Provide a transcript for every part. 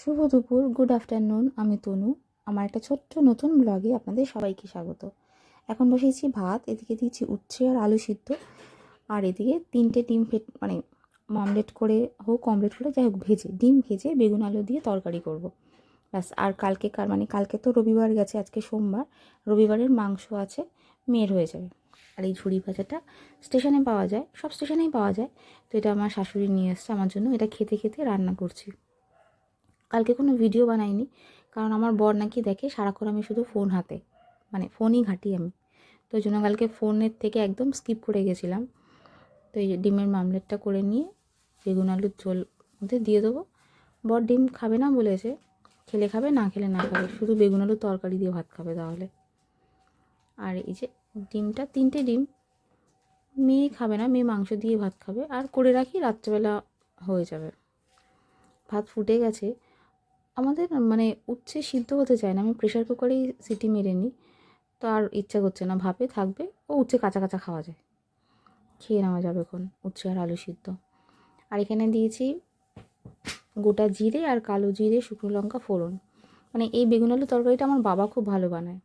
শুভ দুপুর good afternoon আমি তনু। আমার একটা ছোট্ট নতুন ব্লগে আপনাদের সবাইকে স্বাগত। এখন বসিয়েছি ভাত, এদিকে দিয়েছি উচ্ছে আর আলু সিদ্ধ। আর এদিকে তিনটে ডিম ফেট মানে অমলেট করে হোক অমলেট করে যাই হোক, ভেজে, ডিম ভেজে বেগুন আলু দিয়ে তরকারি করব। ব্যাস, আর কালকে কার মানে কালকে তো রবিবার গেছে, আজকে সোমবার। রবিবারের মাংস আছে, মেয়ের হয়ে যাবে। আর এই ঝুড়ি ভাজাটা স্টেশনে পাওয়া যায়, সব স্টেশনেই পাওয়া যায়। তো এটা আমার শাশুড়ি নিয়ে এসছে, আমার জন্য। এটা খেতে খেতে রান্না করছি। কালকে কোনো ভিডিও বানাইনি। কারণ আমার বর নাকি দেখে সারাক্ষণ আমি শুধু ফোন হাতে। মানে ফোনই ঘাঁটি আমি। তো ওই জন্য কালকে ফোনের থেকে একদম স্কিপ করে গেছিলাম। তো এই ডিমের মামলেটটা করে নিয়ে বেগুন আলুর ঝোল মধ্যে দিয়ে দেবো। বর ডিম খাবে না বলেছে। খেলে খাবে, না খেলে না খাবে। শুধু বেগুন আলুর তরকারি দিয়ে ভাত খাবে তাহলে। আর এই যে ডিমটা, তিনটে ডিম। মেয়ে খাবে না, মেয়ে মাংস দিয়ে ভাত খাবে। আর করে রাখি, রাত্রেবেলা হয়ে যাবে। ভাত ফুটে গেছে। আমাদের মানে উচ্ছে সিদ্ধ হতে চায় না। আমি প্রেশার কুকারেই সিটি মেরে নিই। তো আর ইচ্ছা করছে না ভাপে থাকবে। ও উচ্ছে কাঁচা কাঁচা খাওয়া যায়। খেয়ে নেওয়া যাবে এখন, উচ্ছে আর আলু সিদ্ধ। আর এখানে দিয়েছি গোটা জিরে আর কালো জিরে, শুকনো লঙ্কা, ফোড়ন। মানে এই বেগুন আলু তরকারিটা আমার বাবা খুব ভালো বানায়।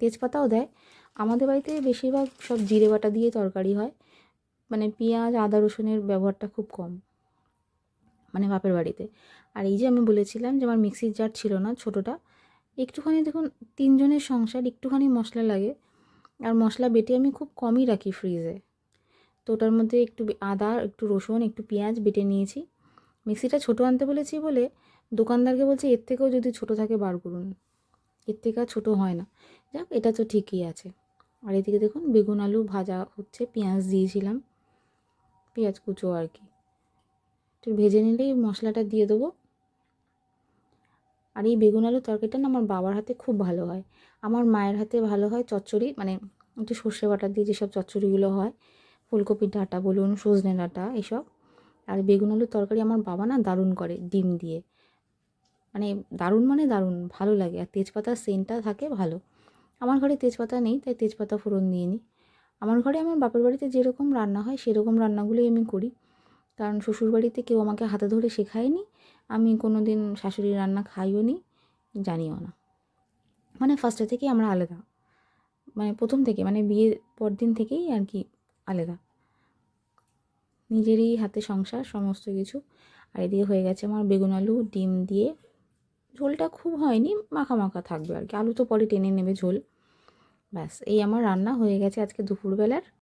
তেজপাতাও দেয়। আমাদের বাড়িতে বেশিরভাগ সব জিরে বাটা দিয়ে তরকারি হয়। মানে পেঁয়াজ, আদা, রসুনের ব্যবহারটা খুব কম। মানে বাপের বাড়িতে। আর এই যে আমি বলেছিলাম যে আমার মিক্সির জার ছিল না, ছোটোটা, একটুখানি দেখুন, তিনজনের সংসার একটুখানি মশলা লাগে। আর মশলা বেটে আমি খুব কমই রাখি ফ্রিজে। তো ওটার মধ্যে একটু আদা, একটু রসুন, একটু পেঁয়াজ বেটে নিয়েছি। মিক্সিটা ছোটো আনতে বলেছি বলে দোকানদারকে বলছে, এর থেকেও যদি ছোটো থাকে বার করুন। এর থেকে আর ছোটো হয় না। যাক, এটা তো ঠিকই আছে। আর এদিকে দেখুন, বেগুন, আলু ভাজা হচ্ছে, পেঁয়াজ দিয়েছিলাম। পেঁয়াজ কুচো আর কি। একটু ভেজে নিলেই মশলাটা দিয়ে দেবো। আর এই বেগুন আলু তরকারিটা না আমার বাবার হাতে খুব ভালো হয়। আমার মায়ের হাতে ভালো হয় চচ্চড়ি মানে একটু সর্ষে বাটা দিয়ে যেসব চচ্চড়িগুলো হয়, ফুলকপির ডাঁটা বলুন, সজনে ডাঁটা এসব। আর বেগুন আলুর তরকারি আমার বাবা না দারুণ করে ডিম দিয়ে। মানে দারুণ মানে দারুণ, ভালো লাগে। আর তেজপাতার সেন্টটা থাকে ভালো। আমার ঘরে তেজপাতা নেই, তাই তেজপাতা ফোড়ন দিয়ে নিই। আমার ঘরে আমার বাপের বাড়িতে যেরকম রান্না হয়, সেরকম রান্নাগুলোই আমি করি। কারণ শ্বশুরবাড়িতে কেউ আমাকে হাতে ধরে শেখায়নি। আমি কোনো দিন শাশুড়ির রান্না খাইও নি, জানিও না। মানে ফার্স্টে থেকেই আমরা আলাদা। মানে প্রথম থেকে মানে বিয়ের পর দিন থেকেই আর কি আলাদা। নিজেরই হাতে সংসার, সমস্ত কিছু। আর এদিকে হয়ে গেছে আমার বেগুন আলু, ডিম দিয়ে। ঝোলটা খুব হয়নি, মাখা মাখা থাকবে আর কি। আলু তো পরে টেনে নেবে ঝোল। ব্যাস, এই আমার রান্না হয়ে গেছে আজকে দুপুরবেলার।